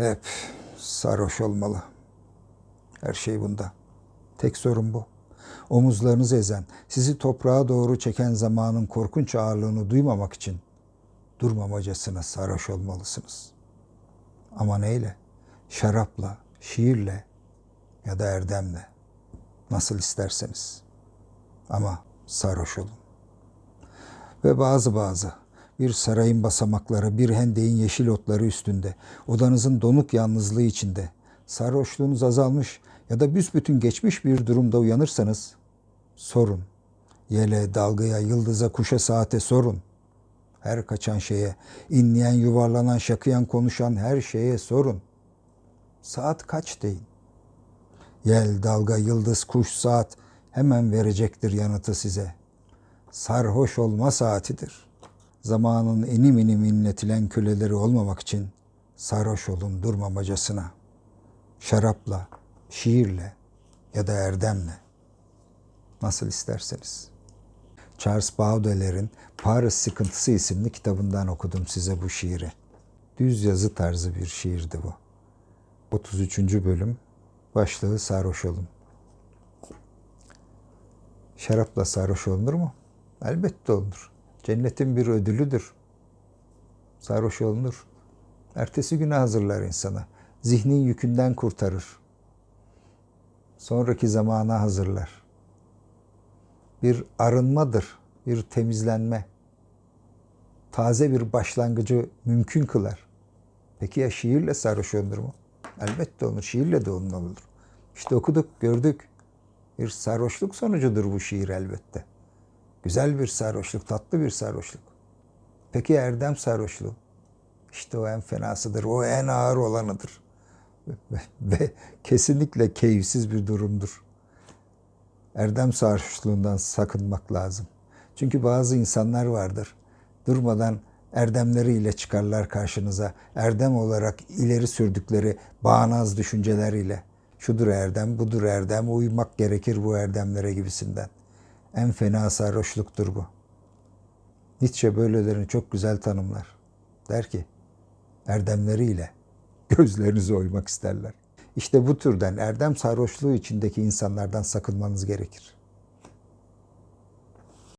Hep sarhoş olmalı. Her şey bunda. Tek sorun bu. Omuzlarınızı ezen, sizi toprağa doğru çeken zamanın korkunç ağırlığını duymamak için durmamacasına sarhoş olmalısınız. Ama neyle? Şarapla, şiirle ya da erdemle. Nasıl isterseniz. Ama sarhoş olun. Ve bazı bazı bir sarayın basamakları, bir hendeğin yeşil otları üstünde, odanızın donuk yalnızlığı içinde, sarhoşluğunuz azalmış ya da büsbütün geçmiş bir durumda uyanırsanız sorun. Yele, dalgaya, yıldıza, kuşa, saate sorun. Her kaçan şeye, inleyen, yuvarlanan, şakıyan, konuşan her şeye sorun. Saat kaç deyin. Yel, dalga, yıldız, kuş, saat hemen verecektir yanıtı size. Sarhoş olma saatidir. Zamanın inim inim inletilen köleleri olmamak için sarhoş olun durmamacasına. Şarapla, şiirle ya da erdemle. Nasıl isterseniz. Charles Baudelaire'in Paris Sıkıntısı isimli kitabından okudum size bu şiiri. Düz yazı tarzı bir şiirdi bu. 33. bölüm başlığı sarhoş olun. Şarapla sarhoş olunur mu? Elbette olunur. Cennetin bir ödülüdür. Sarhoş olunur. Ertesi güne hazırlar insana. Zihnin yükünden kurtarır. Sonraki zamana hazırlar. Bir arınmadır, bir temizlenme. Taze bir başlangıcı mümkün kılar. Peki ya şiirle sarhoş olunur mu? Elbette olur. Şiirle de olunur. İşte okuduk, gördük. Bir sarhoşluk sonucudur bu şiir elbette. Güzel bir sarhoşluk, tatlı bir sarhoşluk. Peki erdem sarhoşluğu? İşte o en fenasıdır, o en ağır olanıdır. Ve, ve kesinlikle keyifsiz bir durumdur. Erdem sarhoşluğundan sakınmak lazım. Çünkü bazı insanlar vardır. Durmadan erdemleriyle çıkarlar karşınıza. Erdem olarak ileri sürdükleri bağnaz düşünceleriyle. Şudur erdem, budur erdem, uymak gerekir bu erdemlere gibisinden. En fena sarhoşluktur bu. Nietzsche böylelerini çok güzel tanımlar. Der ki, erdemleriyle gözlerinizi oymak isterler. İşte bu türden erdem sarhoşluğu içindeki insanlardan sakınmanız gerekir.